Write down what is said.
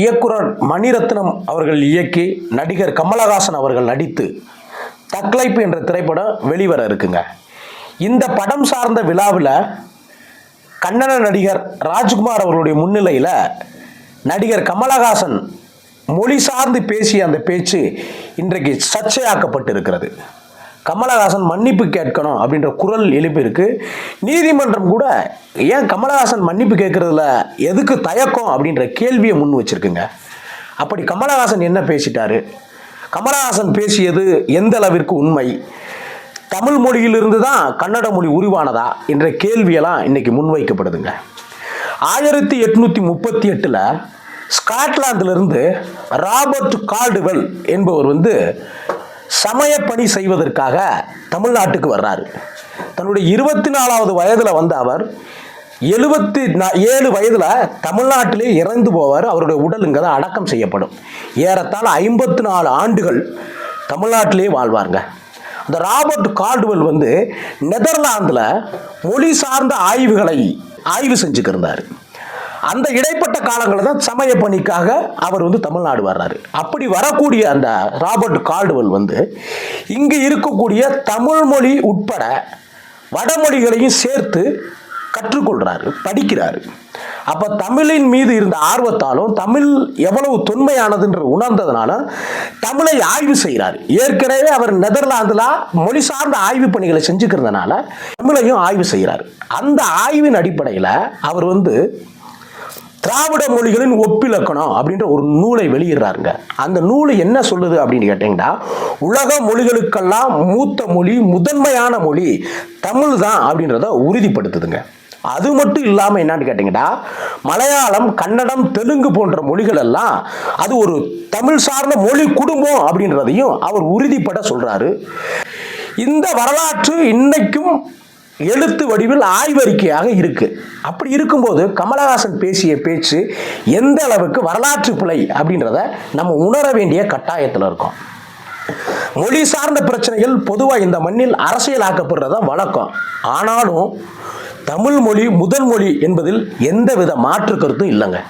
இயக்குனர் மணிரத்னம் அவர்கள் இயக்கி நடிகர் கமலஹாசன் அவர்கள் நடித்து தக்லைப்பு என்ற திரைப்படம் வெளிவர இருக்குங்க. இந்த படம் சார்ந்த விழாவில் கன்னட நடிகர் ராஜ்குமார் அவர்களுடைய முன்னிலையில் நடிகர் கமலஹாசன் மொழி சார்ந்து பேசிய அந்த பேச்சு இன்றைக்கு சர்ச்சையாக்கப்பட்டு இருக்கிறது கமலஹாசன் மன்னிப்பு கேட்கணும் அப்படின்ற குரல் எழுப்பியிருக்கு. நீதிமன்றம் கூட ஏன் கமலஹாசன் மன்னிப்பு கேட்கறதுல எதுக்கு தயக்கம் அப்படின்ற கேள்வியை முன் வச்சிருக்குங்க. அப்படி கமலஹாசன் என்ன பேசிட்டாரு? கமலஹாசன் பேசியது எந்த அளவிற்கு உண்மை? தமிழ் மொழியிலிருந்து தான் கன்னட மொழி உருவானதா என்ற கேள்வியெல்லாம் இன்னைக்கு முன்வைக்கப்படுதுங்க. ஆயிரத்தி எட்நூற்றி முப்பத்தி எட்டில் ஸ்காட்லாந்திலிருந்து ராபர்ட் கால்டுவெல் என்பவர் வந்து சமயப்பணி செய்வதற்காக தமிழ்நாட்டுக்கு வர்றாரு. தன்னுடைய இருபத்தி நாலாவது வயதில் வந்த அவர் எழுபத்தி ஏழு வயதில் தமிழ்நாட்டிலே இறந்து போவார். அவருடைய உடல் இங்கே தான் அடக்கம் செய்யப்படும். ஏறத்தாழ ஐம்பத்தி நாலு ஆண்டுகள் தமிழ்நாட்டிலே வாழ்வாருங்க. அந்த ராபர்ட் கால்டுவெல் வந்து நெதர்லாந்தில் மொழி சார்ந்த ஆய்வுகளை ஆய்வு செஞ்சுக்கிருந்தார். அந்த இடைப்பட்ட காலங்களில் தான் சமய பணிக்காக அவர் வந்து தமிழ்நாடு வர்றாரு. அப்படி வரக்கூடிய அந்த ராபர்ட் கால்டுவெல் வந்து இங்கே இருக்கக்கூடிய தமிழ் மொழி உட்பட வடமொழிகளையும் சேர்த்து கற்றுக்கொள்கிறாரு படிக்கிறாரு. அப்போ தமிழின் மீது இருந்த ஆர்வத்தாலும் தமிழ் எவ்வளவு தொன்மையானதுன்ற உணர்ந்ததுனால தமிழை ஆய்வு செய்கிறார். ஏற்கனவே அவர் நெதர்லாந்தில் மொழி சார்ந்த ஆய்வு பணிகளை செஞ்சுக்கிறதுனால தமிழையும் ஆய்வு செய்கிறார். அந்த ஆய்வின் அடிப்படையில் அவர் வந்து திராவிட மொழிகளின் ஒப்பிலக்கணம் அப்படின்ற ஒரு நூலை வெளியிடுறாருங்க. அந்த நூல் என்ன சொல்லுது அப்படின்னு கேட்டிங்கன்னா உலக மொழிகளுக்கெல்லாம் மூத்த மொழி முதன்மையான மொழி தமிழ் தான் அப்படின்றத உறுதிப்படுத்துதுங்க. அது மட்டும் இல்லாமல் என்னான்னு கேட்டிங்கன்னா மலையாளம் கன்னடம் தெலுங்கு போன்ற மொழிகள் எல்லாம் அது ஒரு தமிழ் சார்ந்த மொழி குடும்பம் அப்படின்றதையும் அவர் உறுதிப்பட சொல்கிறாரு இந்த வரலாற்று இன்னைக்கும் எழுத்து வடிவில் ஆய்வறிக்கையாக இருக்கு. அப்படி இருக்கும்போது கமலஹாசன் பேசிய பேச்சு எந்த அளவுக்கு வரலாற்று பிழை அப்படின்றத நம்ம உணர வேண்டிய கட்டாயத்தில் இருக்கோம். மொழி சார்ந்த பிரச்சனைகள் பொதுவாக இந்த மண்ணில் அரசியலாக்கப்படுறதா வழக்கம். ஆனாலும் தமிழ் மொழி முதல் மொழி என்பதில் எந்தவித மாற்று கருத்தும் இல்லைங்க.